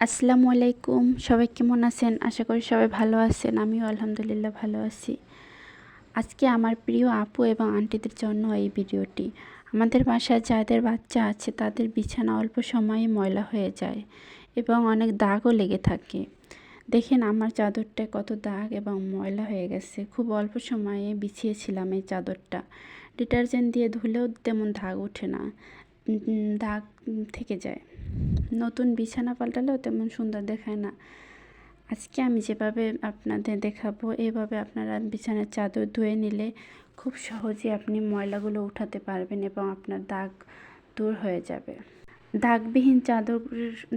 আসসালামু আলাইকুম। সবাই কেমন আছেন? আশা করি সবাই ভালো আছেন। আমিও আলহামদুলিল্লাহ ভালো আছি। আজকে আমার প্রিয় আপু এবং আন্টিদের জন্য এই ভিডিওটি। আমাদের বাসায় যাদের বাচ্চা আছে, তাদের বিছানা অল্প সময়ে ময়লা হয়ে যায় এবং অনেক দাগও লেগে থাকে। দেখেন আমার চাদরটা কত দাগ এবং ময়লা হয়ে গেছে। খুব অল্প সময়ে বিছিয়েছিলাম এই চাদরটা। ডিটারজেন্ট দিয়ে ধুলেও তেমন দাগ ওঠে না। দাগ থেকে যায়। নতুন বিছানা পাল্টালেও তেমন সুন্দর দেখায় না। আজকে আমি যেভাবে আপনাদের দেখাবো, এভাবে আপনারা বিছানার চাদর ধুয়ে নিলে খুব সহজে আপনি ময়লাগুলো উঠাতে পারবেন এবং আপনার দাগ দূর হয়ে যাবে। দাগবিহীন চাদর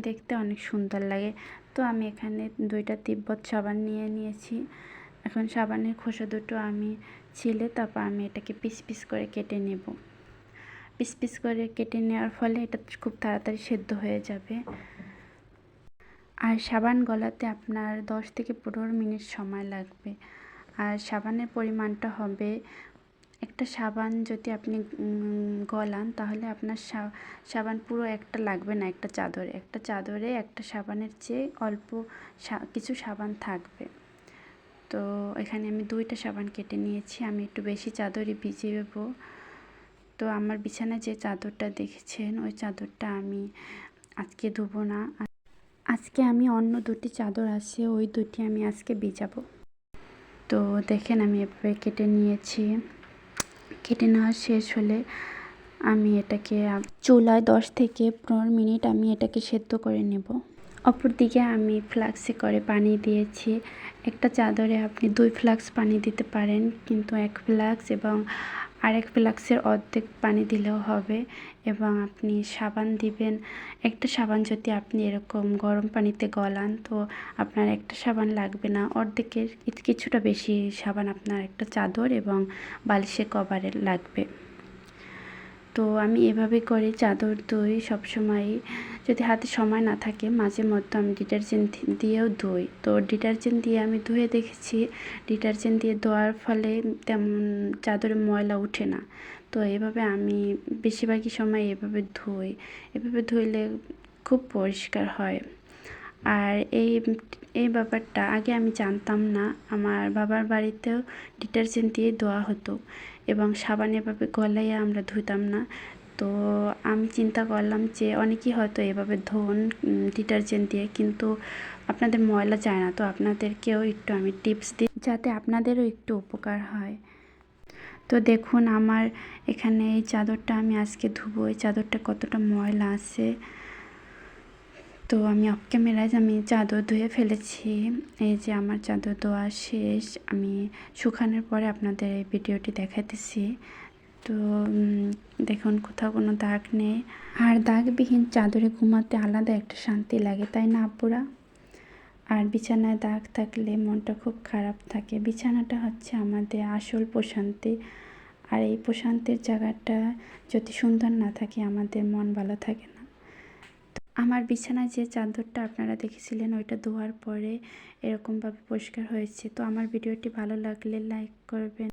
দেখতে অনেক সুন্দর লাগে। তো আমি এখানে দুইটা তিব্বত সাবান নিয়ে নিয়েছি। এখন সাবানের খোসা দুটো আমি ছিলে, তারপর আমি এটাকে পিস পিস করে কেটে নেব। পিস পিস করে কেটে নেওয়ার ফলে এটা খুব তাড়াতাড়ি সেদ্ধ হয়ে যাবে। আর সাবান গলাতে আপনার দশ থেকে পনেরো মিনিট সময় লাগবে। আর সাবানের পরিমাণটা হবে, একটা সাবান যদি আপনি গলান তাহলে আপনার সাবান পুরো একটা লাগবে না, একটা চাদরে। একটা চাদরে একটা সাবানের চেয়ে অল্প কিছু সাবান থাকবে। তো এখানে আমি দুইটা সাবান কেটে নিয়েছি, আমি একটু বেশি চাদরই ভিজিয়ে দেবো। তো আমার বিছানায় যে চাদরটা দেখেছেন, ওই চাদরটা আমি আজকে ধুবো না। আজকে আমি অন্য দুটি চাদর আছে, ওই দুটি আমি আজকে ভিজাবো। তো দেখেন আমি এভাবে কেটে নিয়েছি। কেটে নেওয়া শেষ হলে আমি এটাকে চুলায় দশ থেকে পনেরো মিনিট আমি এটাকে সেদ্ধ করে নেব। অপরদিকে আমি ফ্লাক্সে করে পানি দিয়েছি। একটা চাদরে আপনি দুই ফ্লাক্স পানি দিতে পারেন, কিন্তু এক ফ্লাক্স এবং আরেক ফ্লাক্সের অর্ধেক পানি দিলেও হবে এবং আপনি সাবান দিবেন। একটা সাবান যদি আপনি এরকম গরম পানিতে গলান, তো আপনার একটা সাবান লাগবে না। অর্ধেকের কিছুটা বেশি সাবান আপনার একটা চাদর এবং বালিশের কভারে লাগবে। তো আমি এভাবে করে চাদর ধুই সবসময়। যদি হাতে সময় না থাকে, মাঝে মধ্যে আমি ডিটারজেন্ট দিয়েও ধুই। তো ডিটারজেন্ট দিয়ে আমি ধুয়ে দেখেছি, ডিটারজেন্ট দিয়ে ধোয়ার ফলে তেমন চাদরে ময়লা ওঠে না। তো এভাবে আমি বেশিরভাগই সময় এভাবে ধুই। এভাবে ধুইলে খুব পরিষ্কার হয়। আর এই এই ব্যাপারটা আগে আমি জানতাম না। আমার বাবার বাড়িতেও ডিটারজেন্ট দিয়ে ধোয়া হতো এবং সাবান এভাবে গলাইয়ে আমরা ধুতাম না। তো আমি চিন্তা করলাম যে অনেকেই হয়তো এভাবে ধোন ডিটারজেন্ট দিয়ে কিন্তু আপনাদের ময়লা যায় না। তো আপনাদেরকেও একটু আমি টিপস দিই যাতে আপনাদেরও একটু উপকার হয়। তো দেখুন, আমার এখানে এই চাদরটা আমি আজকে ধুবো। এই চাদরটা কতটা ময়লা আছে। তো আমি অফ ক্যামেরায় আমি চাদর ধুয়ে ফেলেছি। এই যে আমার চাদর ধোয়া শেষ। আমি শুকানোর পরে আপনাদের এই ভিডিওটি দেখাতেছি তো দেখুন, কোথাও কোনো দাগ নেই। আর দাগবিহীন চাদরে ঘুমাতে আলাদা একটা শান্তি লাগে, তাই না, আপুরা? আর বিছানায় দাগ থাকলে মনটা খুব খারাপ থাকে। বিছানাটা হচ্ছে আমাদের আসল প্রশান্তি। আর এই প্রশান্তির জায়গাটা যদি সুন্দর না থাকে, আমাদের মন ভালো থাকে না। আমার বিছানায় যে চাদরটা আপনারা দেখেছিলেন, ওইটা ধোয়ার পরে এরকমভাবে পরিষ্কার হয়েছে। তো আমার ভিডিওটি ভালো লাগলে লাইক করবেন।